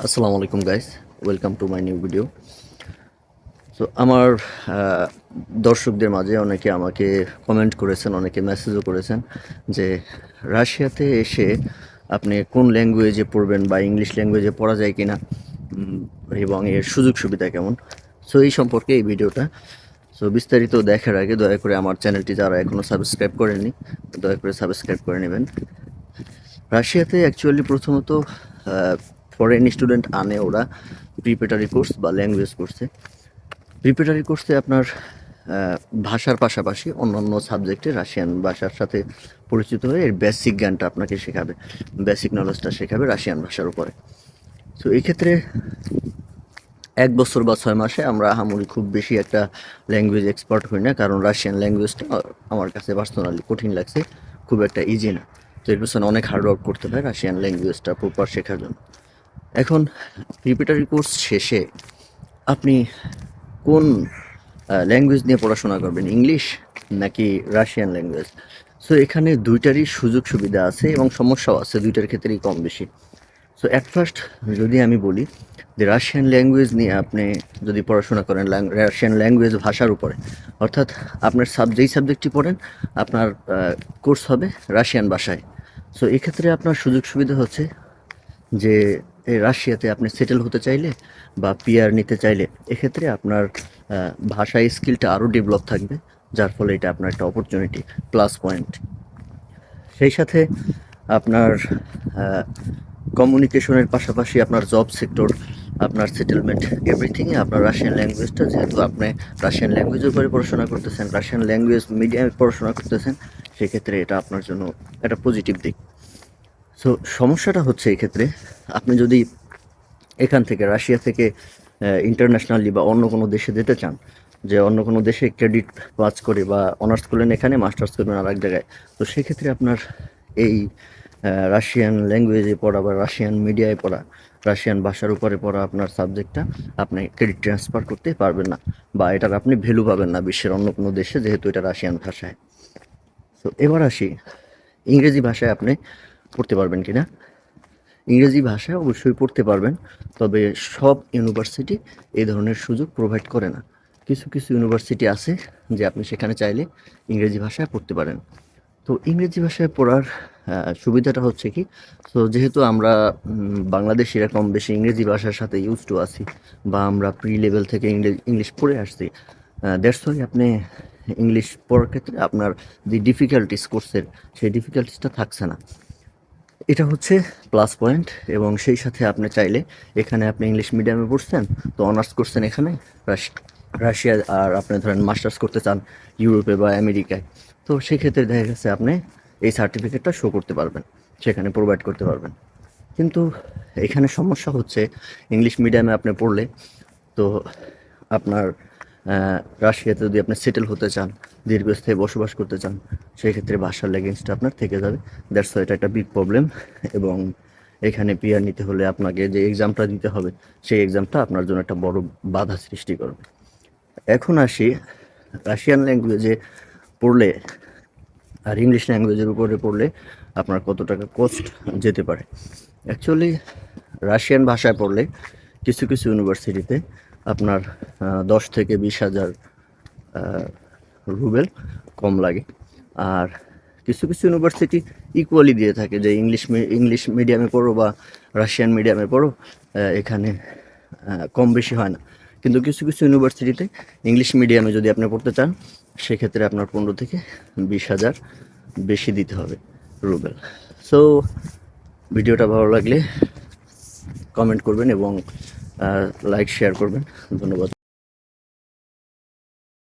আসসালামু আলাইকুম guys welcome to my new video তো আমার দর্শকদের মাঝে অনেকে আমাকে কমেন্ট করেছেন অনেকে মেসেজও করেছেন যে রাশিয়াতে এসে আপনি কোন ল্যাঙ্গুয়েজে পড়বেন বা ইংলিশ ল্যাঙ্গুয়েজে পড়া যায় কিনা উম, এবং এর সুযোগ সুবিধা কেমন? সো এই সম্পর্কে এই ভিডিওটা সো বিস্তারিত দেখার আগে দয়া করে আমার চ্যানেলটি যারা এখনও সাবস্ক্রাইব করেননি দয়া করে সাবস্ক্রাইব করে নেবেন। রাশিয়াতে অ্যাকচুয়ালি প্রথমত ফরেন স্টুডেন্ট আনে ওরা প্রিপেটারি কোর্স বা ল্যাঙ্গুয়েজ কোর্সে প্রিপেটারি কোর্সে আপনার ভাষার পাশাপাশি অন্যান্য সাবজেক্টে রাশিয়ান ভাষার সাথে পরিচিত হয়ে এর বেসিক জ্ঞানটা আপনাকে শেখাবে। বেসিক নলেজটা শেখাবে রাশিয়ান ভাষার উপরে। তো এই ক্ষেত্রে এক বছর বা ছয় মাসে আমরা আহামরি খুব বেশি একটা ল্যাঙ্গুয়েজ এক্সপার্ট হই না, কারণ রাশিয়ান ল্যাঙ্গুয়েজটা আমার কাছে পার্সোনালি কঠিন লাগছে, খুব একটা ইজি না। তো এর পেছনে অনেক হার্ড ওয়ার্ক করতে হয় রাশিয়ান ল্যাঙ্গুয়েজটা প্রপার শেখার জন্য। এখন প্রিপারেটরি কোর্স শেষে আপনি কোন ল্যাঙ্গুয়েজ নিয়ে পড়াশোনা করবেন? ইংলিশ নাকি রাশিয়ান ল্যাঙ্গুয়েজ সো এখানে দুইটারই সুযোগ সুবিধা আছে এবং সমস্যাও আছে, দুইটার ক্ষেত্রেই কম বেশি। সো অ্যাট ফার্স্ট যদি আমি বলি যে রাশিয়ান ল্যাঙ্গুয়েজ নিয়ে আপনি যদি পড়াশোনা করেন রাশিয়ান ল্যাঙ্গুয়েজ ভাষার উপরে, অর্থাৎ আপনার সাব যেই সাবজেক্টটি পড়েন, আপনার কোর্স হবে রাশিয়ান ভাষায়। সো এক্ষেত্রে আপনার সুযোগ সুবিধা হচ্ছে যে রাশিয়াতে আপনি সেটেল হতে চাইলে বা পিয়ার নিতে চাইলে, এক্ষেত্রে আপনার ভাষা স্কিলটা আরও ডেভেলপ থাকবে, যার ফলে এটা আপনার একটা অপরচুনিটি প্লাস পয়েন্ট সেই সাথে আপনার কমিউনিকেশনের পাশাপাশি আপনার জব সেক্টর আপনার সেটেলমেন্ট এভরিথিংয়ে আপনার রাশিয়ান ল্যাঙ্গুয়েজটা যেহেতু আপনি রাশিয়ান ল্যাঙ্গুয়েজের উপরে পড়াশোনা করতেছেন রাশিয়ান ল্যাঙ্গুয়েজ মিডিয়ামে পড়াশোনা করতেছেন, সেক্ষেত্রে এটা আপনার জন্য একটা পজিটিভ দিক। সো সমস্যাটা হচ্ছে এই ক্ষেত্রে, আপনি যদি এখান থেকে, রাশিয়া থেকে ইন্টারন্যাশনালি বা অন্য কোনো দেশে যেতে চান, যে অন্য কোনো দেশে ক্রেডিট পাস করে বা অনার্স করলেন এখানে মাস্টার্স করবেন আর এক জায়গায়, তো সেক্ষেত্রে আপনার এই রাশিয়ান ল্যাঙ্গুয়েজে পড়া বা রাশিয়ান মিডিয়ায় পড়া রাশিয়ান ভাষার উপরে পড়া আপনার সাবজেক্টটা আপনি ক্রেডিট ট্রান্সফার করতে পারবেন না বা এটার আপনি ভ্যালু পাবেন না বিশ্বের অন্য কোনো দেশে, যেহেতু এটা রাশিয়ান ভাষায়। তো এবার আসি, ইংরেজি ভাষায় আপনি পড়তে পারবেন কি না ইংরেজি ভাষায় অবশ্যই পড়তে পারবেন, তবে সব ইউনিভার্সিটি এই ধরনের সুযোগ প্রোভাইড করে না। কিছু কিছু ইউনিভার্সিটি আছে যে আপনি সেখানে চাইলে ইংরেজি ভাষায় পড়তে পারেন। তো ইংরেজি ভাষায় পড়ার সুবিধাটা হচ্ছে কি, তো যেহেতু আমরা বাংলাদেশ এরকম বেশি ইংরেজি ভাষার সাথে ইউজ টু আছি, বা আমরা প্রি লেভেল থেকে ইংরেজি ইংলিশ পড়ে আসছি দ্যাটস ওয়াই আপনি ইংলিশ পড়ার ক্ষেত্রে আপনার যে ডিফিকাল্টিস কোর্সের সেই ডিফিকাল্টিসটা থাকছে না। এটা হচ্ছে প্লাস পয়েন্ট এবং সেই সাথে আপনি চাইলে এখানে আপনি ইংলিশ মিডিয়ামে পড়ছেন, তো অনার্স করছেন এখানে, রাশ- রাশিয়া আর আপনি ধরেন মাস্টার্স করতে চান ইউরোপে বা আমেরিকায় তো সেক্ষেত্রে দেখা গেছে আপনি এই সার্টিফিকেটটা শো করতে পারবেন, সেখানে প্রোভাইড করতে পারবেন। কিন্তু এখানে সমস্যা হচ্ছে ইংলিশ মিডিয়ামে আপনি পড়লে, তো আপনার রাশিয়াতে যদি আপনি সেটেল হতে চান, দীর্ঘস্থায়ী বসবাস করতে চান সেই ক্ষেত্রে ভাষার লেগেন্সটা আপনার থেকে যাবে। দ্যাটস এটা একটা বিগ প্রবলেম এবং এখানে পিআর নিতে হলে আপনাকে যে এক্সামটা দিতে হবে, সেই এক্সামটা আপনার জন্য একটা বড় বাধা সৃষ্টি করবে। এখন আসি রাশিয়ান ল্যাঙ্গুয়েজে পড়লে আর ইংলিশ ল্যাঙ্গুয়েজের উপরে পড়লে আপনার কত টাকা কস্ট যেতে পারে। অ্যাকচুয়ালি রাশিয়ান ভাষায় পড়লে কিছু কিছু ইউনিভার্সিটিতে আপনার দশ থেকে বিশ হাজার রুবেল কম লাগে। আর কিছু কিছু ইউনিভার্সিটি ইকুয়ালি দিয়ে থাকে, যে ইংলিশ ইংলিশ মিডিয়ামে পড়ো বা রাশিয়ান মিডিয়ামে পড়ো এখানে কম বেশি হয় না। কিন্তু কিছু কিছু ইউনিভার্সিটিতে ইংলিশ মিডিয়ামে যদি আপনি পড়তে চান, সেক্ষেত্রে আপনার পনেরো থেকে বিশ হাজার বেশি দিতে হবে রুবেল। সো ভিডিওটা ভালো লাগলে কমেন্ট করবেন এবং লাইক শেয়ার করবেন। ধন্যবাদ।